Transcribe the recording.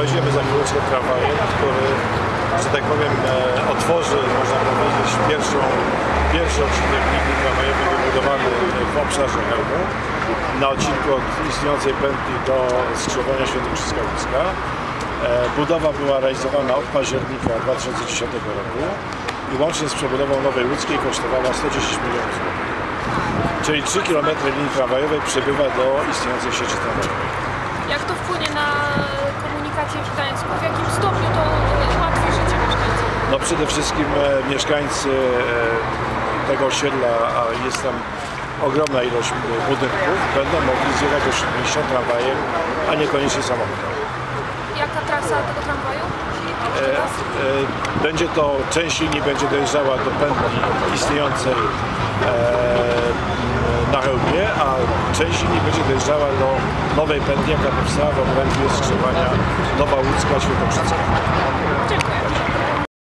Weźmiemy za chwileczkę tramwajem, który, że tak powiem, e, otworzy, można powiedzieć, pierwszą, pierwszy odcinek linii tramwajowej wybudowany w obszarze Chełmu na odcinku od istniejącej pętli do skrzyżowania Świętokrzyska Łódzka. E, Budowa była realizowana od października 2010 roku i łącznie z przebudową Nowej Łódzkiej kosztowała 110 milionów złotych. Czyli 3 km linii tramwajowej przybywa do istniejącej sieci tramwajowej. No przede wszystkim e, mieszkańcy e, tego osiedla, a jest tam ogromna ilość budynków, będą mogli zjechać do Śródmieścia tramwajem, a niekoniecznie samochodem. Jaka trasa tego tramwaju? E, Będzie to, część linii będzie dojeżdżała do pętli istniejącej na Chełmie, a część linii będzie dojeżdżała do nowej pętli, jaka powstała w obrębie skrzyżowania Nowa Łódzka Świętokrzycka.